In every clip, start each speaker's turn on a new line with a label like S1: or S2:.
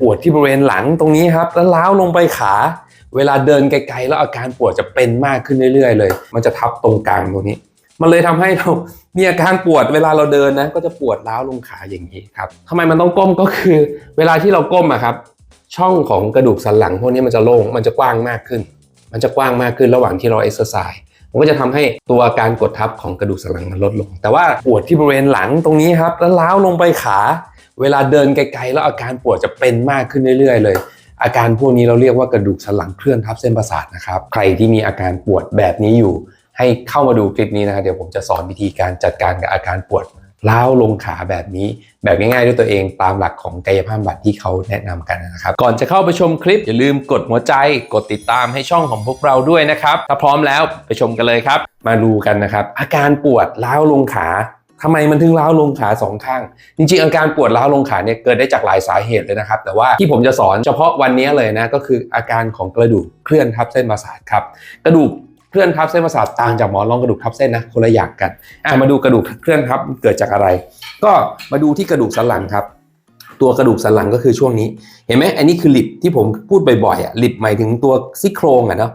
S1: ปวดที่บริเวณหลังตรงนี้ครับ แล้วล้าวลงไปขา เวลาเดินไกลๆ แล้วอาการปวดจะเป็นมากขึ้นเรื่อยๆ เลย มันจะทับตรงกลางตรงนี้ มันเลยทำให้เรามีอาการปวดเวลาเราเดินนะก็จะปวดล้าวลงขาอย่างนี้ครับทำไมมันต้องก้มก็คือ เวลาที่เราก้มอะครับ ช่องของกระดูกสันหลังพวกนี้มันจะโล่งมันจะกว้างมากขึ้น มันจะกว้างมากขึ้นระหว่างที่เราเอ็กซ์ไซส์มันก็จะทำให้ตัวการกดทับของกระดูกสันหลังมันลดลง แต่ว่าปวดที่บริเวณหลังตรงนี้ครับแล้วล้าวลงไปขา เวลาเดินไกลๆแล้วอาการปวดจะเป็นมากขึ้นเรื่อยๆ เลย อาการพวกนี้เราเรียกว่ากระดูกสันหลังเคลื่อนทับเส้นประสาทนะครับ ใครที่มีอาการปวดแบบนี้อยู่ ให้เข้ามาดูคลิปนี้นะครับเดี๋ยวผมจะสอนวิธีการจัดการกับอาการปวดล้าวลงขาแบบนี้แบบง่ายๆด้วยตัวเองตามหลักของกายภาพบำบัดที่เขาแนะนำกันนะครับ ก่อนจะเข้าไปชมคลิป อย่าลืมกดหัวใจ กดติดตามให้ช่องของพวกเราด้วยนะครับ ถ้าพร้อมแล้วไปชมกันเลยครับ มาดูกันนะครับ อาการปวดล้าวลงขา ทำไมมันถึงล้าวลงขาสองข้าง จริงๆ อาการปวดล้าวลงขาเนี่ยเกิดได้จากหลายสาเหตุเลยนะครับ แต่ว่าที่ผมจะสอนเฉพาะวันนี้เลยนะก็คืออาการของกระดูกเคลื่อนทับเส้นประสาทครับ กระดูกเคลื่อนทับเส้นประสาทต่างจากหมอนรองกระดูกทับเส้นนะคนละอย่างกันอะมาดูกระดูกเคลื่อนทับเกิดจากอะไร ก็มาดูที่กระดูกสันหลังครับตัวกระดูกสันหลังก็คือช่วงนี้ เห็นไหมอันนี้คือลิบที่ผมพูดบ่อยๆอะลิบหมายถึงตัวซี่โครงอะเนาะ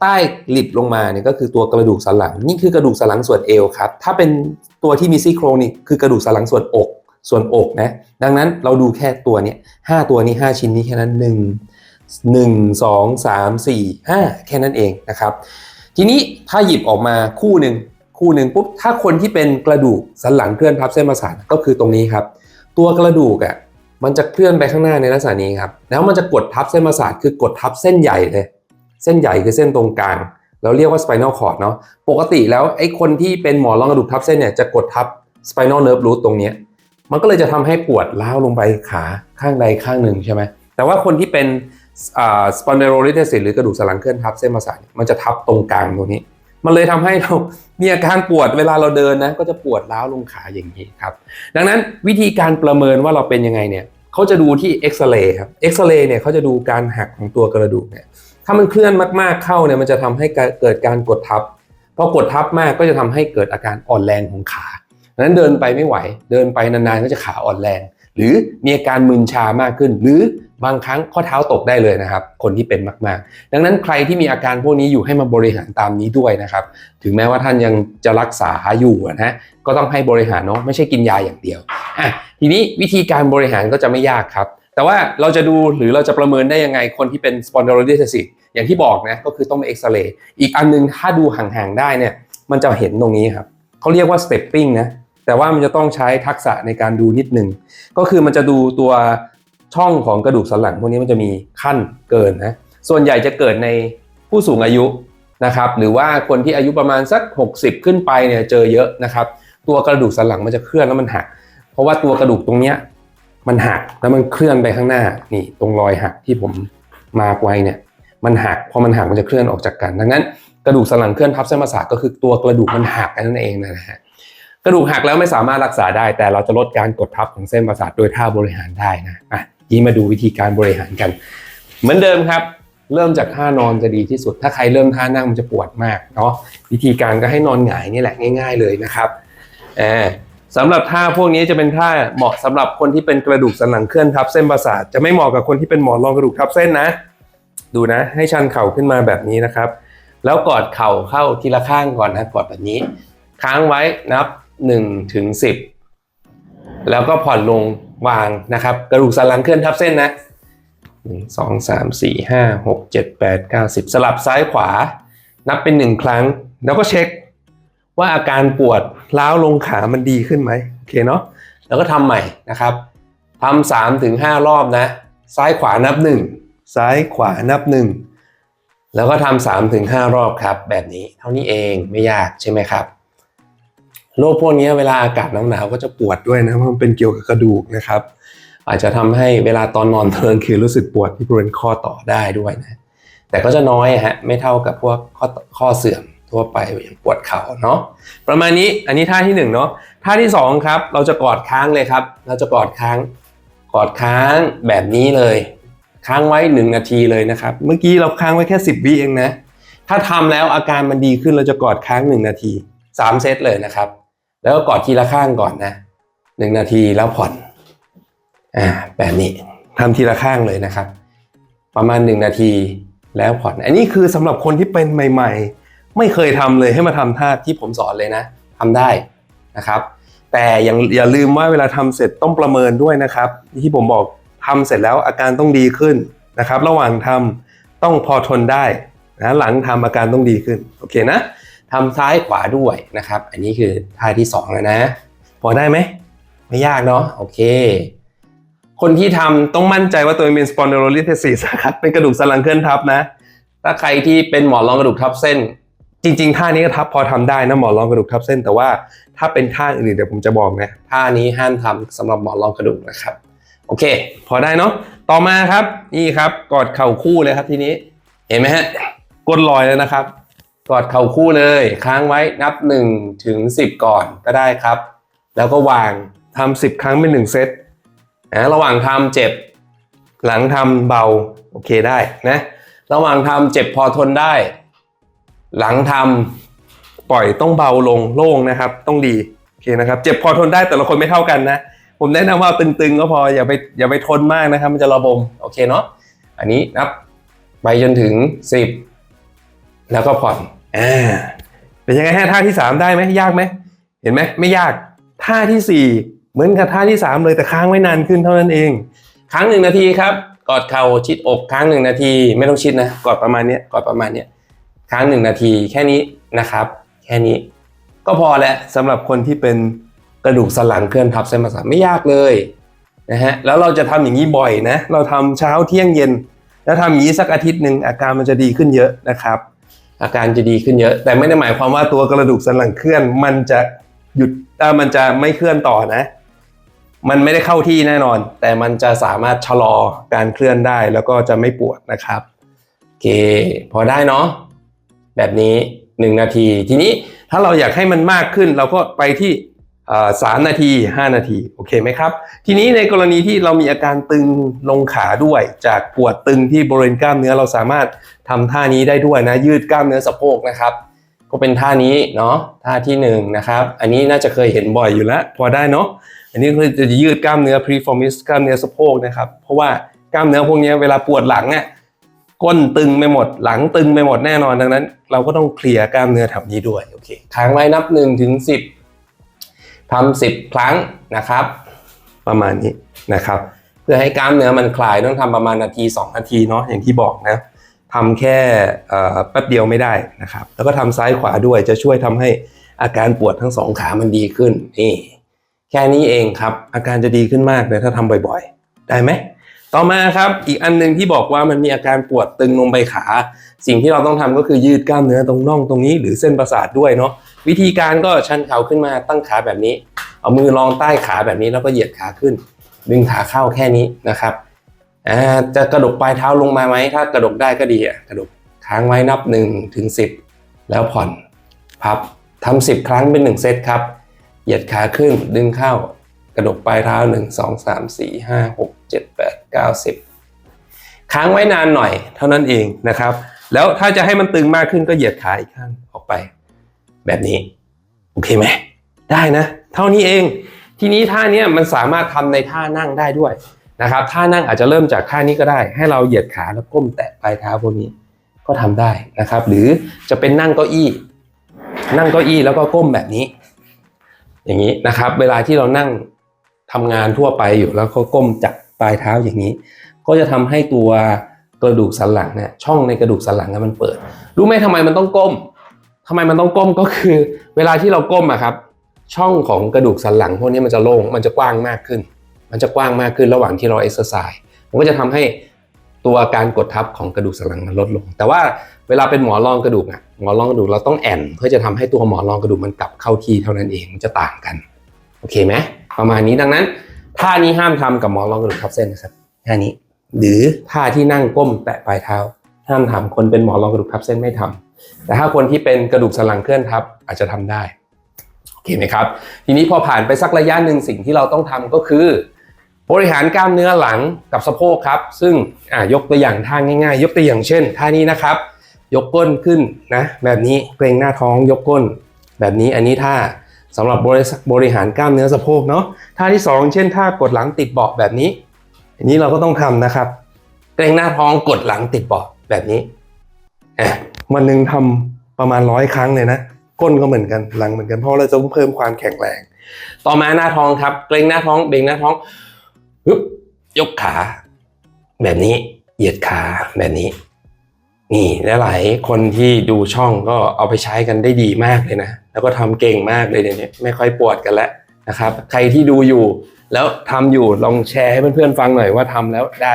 S1: ใต้หลิบลงมาเนี่ยก็คือตัวกระดูกสันหลัง นี่คือกระดูกสันหลังส่วนเอวครับ ถ้าเป็นตัวที่มีซี่โครงนี่คือกระดูกสันหลังส่วนอกส่วนอกนะ ดังนั้นเราดูแค่ตัวเนี้ยห้าตัวนี้ห้าชิ้นนี้แค่นั้นหนึ่งหนึ่งสองสามสี่ห้าแค่นั้นเองนะครับ ทีนี้ถ้าหยิบออกมาคู่หนึ่งคู่หนึ่งปุ๊บถ้าคนที่เป็นกระดูกสันหลังเคลื่อนทับเส้นประสาทก็คือตรงนี้ครับ ตัวกระดูกอะมันจะเคลื่อนไปข้างหน้าในลักษณะนี้ครับแล้วมันจะกดทับเส้นประสาทคือกดทับเส้นใหญ่เลย เส้นใหญ่คือเส้นตรงกลาง เราเรียกว่า spinal cord เนาะปกติแล้วไอ้คนที่เป็นหมอนรองกระดูกทับเส้นเนี่ยจะกดทับ spinal nerve root ตรงนี้มันก็เลยจะทำให้ปวดล้าวลงไปขาข้างใดข้างหนึ่งใช่ไหมแต่ว่าคนที่เป็นอ่า spondylolisthesis หรือกระดูกสันหลังเคลื่อนทับเส้นประสาทเนี่ยมันจะทับตรงกลางตรงนี้ มันเลยทำให้เรามีอาการปวดเวลาเราเดินนะก็จะปวดล้าวลงขาอย่างนี้ครับ ดังนั้นวิธีการประเมินว่าเราเป็นยังไงเนี่ยเขาจะดูที่เอ็กซเรย์ครับเอ็กซเรย์เนี่ยเขาจะดูการหักของตัวกระดูกเนี่ย ถ้ามันเคลื่อนมากๆเข้าเนี่ยมันจะทำให้เกิดการกดทับพอกดทับมากก็จะทำให้เกิดอาการอ่อนแรงของขาดังนั้นเดินไปไม่ไหว เดินไปนานๆก็จะขาอ่อนแรง หรือมีอาการมึนชามากขึ้น หรือบางครั้งข้อเท้าตกได้เลยนะครับ คนที่เป็นมากๆ ดังนั้นใครที่มีอาการพวกนี้อยู่ให้มาบริหารตามนี้ด้วยนะครับ ถึงแม้ว่าท่านยังจะรักษาอยู่นะก็ต้องให้บริหารเนาะไม่ใช่กินยาอย่างเดียวอะทีนี้วิธีการบริหารก็จะไม่ยากครับ แต่ว่าเราจะดูหรือเราจะประเมินได้ยังไงคนที่เป็น spondylolisthesis อย่างที่บอกนะก็คือต้องเอ็กซเรย์อีกอันนึงถ้าดูห่างๆได้เนี่ยมันจะเห็นตรงนี้ครับเขาเรียกว่า stepping นะแต่ว่ามันจะต้องใช้ทักษะในการดูนิดนึง ก็คือมันจะดูตัวช่องของกระดูกสันหลังพวกนี้มันจะมีขั้นเกินนะส่วนใหญ่จะเกิดในผู้สูงอายุนะครับหรือว่าคนที่อายุประมาณสัก 60 ขึ้นไปเนี่ยเจอเยอะนะครับตัวกระดูกสันหลังมันจะเคลื่อนแล้วมันหัก เพราะว่าตัวกระดูกตรงเนี้ย มันหักแล้วมันเคลื่อนไปข้างหน้านี่ตรงรอยหักที่ผมมาไว้เนี่ยมันหักพอมันหักมันจะเคลื่อนออกจากกัน ดังนั้นกระดูกสันหลังเคลื่อนทับเส้นประสาทก็คือตัวกระดูกมันหักนั่นเองนะฮะกระดูกหักแล้วไม่สามารถรักษาได้ แต่เราจะลดการกดทับของเส้นประสาทโดยท่าบริหารได้นะอะยี่มาดูวิธีการบริหารกัน เหมือนเดิมครับ เริ่มจากท่านอนจะดีที่สุด ถ้าใครเริ่มท่านั่งมันจะปวดมากเนาะวิธีการก็ให้นอนหงายนี่แหละง่าย ๆ เลยนะครับแอบ สำหรับท่าพวกนี้จะเป็นท่าเหมาะสำหรับคนที่เป็นกระดูกสันหลังเคลื่อนทับเส้นประสาทจะไม่เหมาะกับคนที่เป็นหมอนรองกระดูกทับเส้นนะ ดูนะ ให้ชันเข่าขึ้นมาแบบนี้นะครับ แล้วกอดเข่าเข้าทีละข้างก่อนนะกอดแบบนี้ ค้างไว้นับ1ถึง10 แล้วก็ผ่อนลงวางนะครับ กระดูกสันหลังเคลื่อนทับเส้นนะหนึ่งสองสามสี่ห้าหกเจ็ดแปดเก้าสิบสลับซ้ายขวา นับเป็นหนึ่งครั้ง แล้วก็เช็ค ว่าอาการปวดล้าวลงขามันดีขึ้นไหมโอเคเนาะแล้วก็ทำใหม่นะครับทำสามถึงห้ารอบนะ ซ้ายขวานับหนึ่งซ้ายขวานับหนึ่งแล้วก็ทำสามถึงห้ารอบครับ แบบนี้เท่านี้เองไม่ยากใช่ไหมครับโรคพวกนี้เวลาอากาศหนาวๆก็จะปวดด้วยนะเพราะมันเป็นเกี่ยวกับกระดูกนะครับ อาจจะทำให้เวลาตอนนอนเทินคือรู้สึกปวดที่บริเวณข้อต่อได้ด้วยนะแต่ก็จะน้อยอะฮะไม่เท่ากับพวกข้อข้อเสื่อม ทั่วไปอย่างปวดเข่าเนาะประมาณนี้อันนี้ท่าที่หนึ่งเนาะท่าที่สองครับเราจะกอดค้างเลยครับ เราจะกอดค้าง กอดค้างแบบนี้เลย ค้างไว้หนึ่งนาทีเลยนะครับ เมื่อกี้เราค้างไว้แค่สิบวิเองนะถ้าทำแล้วอาการมันดีขึ้นเราจะกอดค้างหนึ่งนาทีสามเซตเลยนะครับ แล้วก็กอดทีละข้างก่อนนะหนึ่งนาทีแล้วผ่อนอ่าแบบนี้ทำทีละข้างเลยนะครับ ประมาณ 1 นาทีแล้วผ่อน อันนี้คือสำหรับคนที่เป็นใหม่ ๆ ไม่เคยทำเลยให้มาทำท่าที่ผมสอนเลยนะทำได้นะครับ แต่อย่าอย่าลืมว่าเวลาทำเสร็จต้องประเมินด้วยนะครับ ที่ผมบอกทำเสร็จแล้วอาการต้องดีขึ้นนะครับ ระหว่างทำต้องพอทนได้นะหลังทำอาการต้องดีขึ้นโอเคนะทำซ้ายขวาด้วยนะครับ อันนี้คือท่าที่สองแล้วนะ พอได้ไหมไม่ยากเนาะโอเค คนที่ทำต้องมั่นใจว่าตัวเองเป็น spondylolisthesis ครับเป็นกระดูกสันหลังเคลื่อนทับนะ ถ้าใครที่เป็นหมอนรองกระดูกทับเส้น จริง ๆ ท่านี้ก็ทับพอทำได้นะหมอนรองกระดูกทับเส้น แต่ว่าถ้าเป็นท่าอื่นเดี๋ยวผมจะบอกนะท่านี้ห้ามทำสำหรับหมอนรองกระดูกนะครับ โอเค พอได้เนาะต่อมาครับนี่ครับกอดเข่าคู่เลยครับทีนี้เห็นไหมฮะก้นลอยแล้วนะครับ กอดเข่าคู่เลย ค้างไว้นับ1ถึง10 ก่อนก็ได้ครับ แล้วก็วางทำ10 ครั้งเป็น1เซตนะระหว่างทำเจ็บ หลังทำเบาโอเคได้นะระหว่างทำเจ็บพอทนได้ หลังทำปล่อยต้องเบาลงโล่งนะครับ ต้องดีโอเคนะครับ เจ็บพอทนได้แต่ละคนไม่เท่ากันนะ ผมแนะนำว่าตึงๆก็พออย่าไปอย่าไปทนมากนะครับ มันจะระบมโอเคเนาะอันนี้นับไปจนถึง 10 แล้วก็ผ่อนอ่าเป็นยังไงฮะท่าที่ 3 ได้ไหมยากไหมเห็นไหมไม่ยากท่าทีสี่4 เหมือนกับท่าที่ 3 เลยแต่ค้างไว้นานขึ้นเท่านั้นเองค้างหนึ่งนาทีครับกอดเข่าชิดอกค้างหนึ่งนาที ไม่ต้องชิดนะกอดประมาณนี้กอดประมาณนี้ ค้างหนึ่งนาทีแค่นี้นะครับ แค่นี้ ก็พอแล้วสำหรับคนที่เป็นกระดูกสันหลังเคลื่อนทับเส้นประสาทไม่ยากเลยนะฮะแล้วเราจะทำอย่างนี้บ่อยนะ เราทำเช้าเที่ยงเย็น แล้วทำอย่างนี้สักอาทิตย์หนึ่งอาการมันจะดีขึ้นเยอะนะครับ อาการจะดีขึ้นเยอะ แต่ไม่ได้หมายความว่าตัวกระดูกสันหลังเคลื่อน มันจะหยุดเอ่อมันจะไม่เคลื่อนต่อนะ มันไม่ได้เข้าที่แน่นอน แต่มันจะสามารถชะลอการเคลื่อนได้แล้วก็จะไม่ปวดนะครับโอเค พอได้เนาะ แบบนี้ 1 นาที ทีนี้ถ้าเราอยากให้มันมากขึ้นเราก็ไปที่สามนาที 5 นาที โอเคไหมครับ ทีนี้ในกรณีที่เรามีอาการตึงลงขาด้วย จากปวดตึงที่บริเวณกล้ามเนื้อเราสามารถทำท่านี้ได้ด้วยนะ ยืดกล้ามเนื้อสะโพกนะครับ ก็เป็นท่านี้เนาะท่าที่หนึ่งนะครับ อันนี้น่าจะเคยเห็นบ่อยอยู่แล้ว พอได้เนาะอันนี้คือจะยืดกล้ามเนื้อ preformis กล้ามเนื้อสะโพกนะครับ เพราะว่ากล้ามเนื้อพวกนี้เวลาปวดหลังอะ ก้นตึงไปหมด หลังตึงไปหมดแน่นอนดังนั้น เราก็ต้องเคลียร์กล้ามเนื้อแถบนี้ด้วยโอเคค้างไว้นับ1นถึงสิทำสิบครั้งนะครับ ประมาณนี้นะครับ เพื่อให้กล้ามเนื้อมันคลายต้องทำประมาณนาที 2 นาทีเนาะอย่างที่บอกนะทำแค่แป๊บเดียวไม่ได้นะครับ แล้วก็ทำซ้ายขวาด้วยจะช่วยทำให้อาการปวดทั้งสองขามันดีขึ้นนี่แค่นี้เองครับ อาการจะดีขึ้นมากเลยถ้าทำบ่อยๆ ได้ไหม ต่อมาครับอีกอันหนึงที่บอกว่ามันมีอาการปวดตึงลงไปขา สิ่งที่เราต้องทำก็คือยืดกล้ามเนื้อตรงน่องตรงนี้หรือเส้นประสาทด้วยเนาะวิธีการก็ชันเข่าขึ้นมาตั้งขาแบบนี้ เอามือรองใต้ขาแบบนี้แล้วก็เหยียดขาขึ้น ดึงขาเข้าแค่นี้นะครับจะกระดกปลายเท้าลงมาไหมถ้ากระดกได้ก็ดีอะกระดกค้างไว้นับ1ถึง10 แล้วผ่อนพับทำ10 ครั้งเป็น 1 เซตครับ เหยียดขาขึ้นดึงเข้า กระดกปลายเท้า1 2 3 4 5 6 7 8 9 10ค้างไว้นานหน่อยเท่านั้นเองนะครับ แล้วถ้าจะให้มันตึงมากขึ้นก็เหยียดขาอีกข้างออกไป แบบนี้ โอเคไหมได้นะ เท่านี้เอง ทีนี้ท่านี้มันสามารถทำในท่านั่งได้ด้วยนะครับท่านั่งอาจจะเริ่มจากท่านี้ก็ได้ ให้เราเหยียดขาแล้วก้มแตะปลายเท้าพวกนี้ก็ทำได้นะครับ หรือจะเป็นนั่งเก้าอี้ นั่งเก้าอี้แล้วก็ก้มแบบนี้ อย่างนี้นะครับ เวลาที่เรานั่ง ทำงานทั่วไปอยู่แล้วก็ก้มจับปลายเท้าอย่างนี้ ก็จะทำให้ตัวกระดูกสันหลังเนี่ยช่องในกระดูกสันหลังเนี่ยมันเปิด รู้ไหมทำไมมันต้องก้มทำไมมันต้องก้มก็คือ เวลาที่เราก้มอะครับ ช่องของกระดูกสันหลังพวกนี้มันจะโล่งมันจะกว้างมากขึ้น มันจะกว้างมากขึ้นระหว่างที่เราเอ็กซ์ไซส์มันก็จะทำให้ตัวการกดทับของกระดูกสันหลังมันลดลง แต่ว่าเวลาเป็นหมอรองกระดูกอะหมอรองกระดูกเราต้องแอนเพื่อจะทำให้ตัวหมอรองกระดูกมันกลับเข้าที่เท่านั้นเองมันจะต่างกันโอเคไหม ประมาณนี้ดังนั้นท่านี้ห้ามทำกับหมอนรองกระดูกทับเส้นนะครับท่านี้ หรือท่าที่นั่งก้มแตะปลายเท้า ห้ามทำคนเป็นหมอนรองกระดูกทับเส้นไม่ทำแต่ถ้าคนที่เป็นกระดูกสันหลังเคลื่อนทับอาจจะทำได้โอเคไหมครับ ทีนี้พอผ่านไปสักระยะหนึ่งสิ่งที่เราต้องทำก็คือบริหารกล้ามเนื้อหลังกับสะโพกครับ ซึ่งอ่ายกตัวอย่างท่าง่าย ๆ ยกตัวอย่างเช่นท่านี้นะครับ ยกก้นขึ้นนะแบบนี้เกรงหน้าท้องยกก้น แบบนี้อันนี้ท่า สำหรับบริบริหารกล้ามเนื้อสะโพกเนาะท่าที่สองเช่นท่ากดหลังติดเบาะแบบนี้อันนี้เราก็ต้องทำนะครับ เกรงหน้าท้องกดหลังติดเบาะแบบนี้วันหนึ่งทำประมาณร้อยครั้งเลยนะก้นก็เหมือนกันหลังเหมือนกันเพราะเราจะต้องเพิ่มความแข็งแรง ต่อมาหน้าท้องครับ เกรงหน้าท้องเบ่งหน้าท้องฮึบยกขา แบบนี้เหยียดขาแบบนี้ นี่และหลายคนที่ดูช่องก็เอาไปใช้กันได้ดีมากเลยนะ แล้วก็ทำเก่งมากเลยเดี๋ยวนี้ไม่ค่อยปวดกันแล้วนะครับ ใครที่ดูอยู่ แล้วทำอยู่ลองแชร์ให้เพื่อนๆฟังหน่อยว่าทำแล้วได้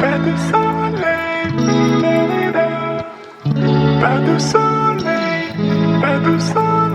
S2: Pas de soleil, pas de soleil, pas soleil.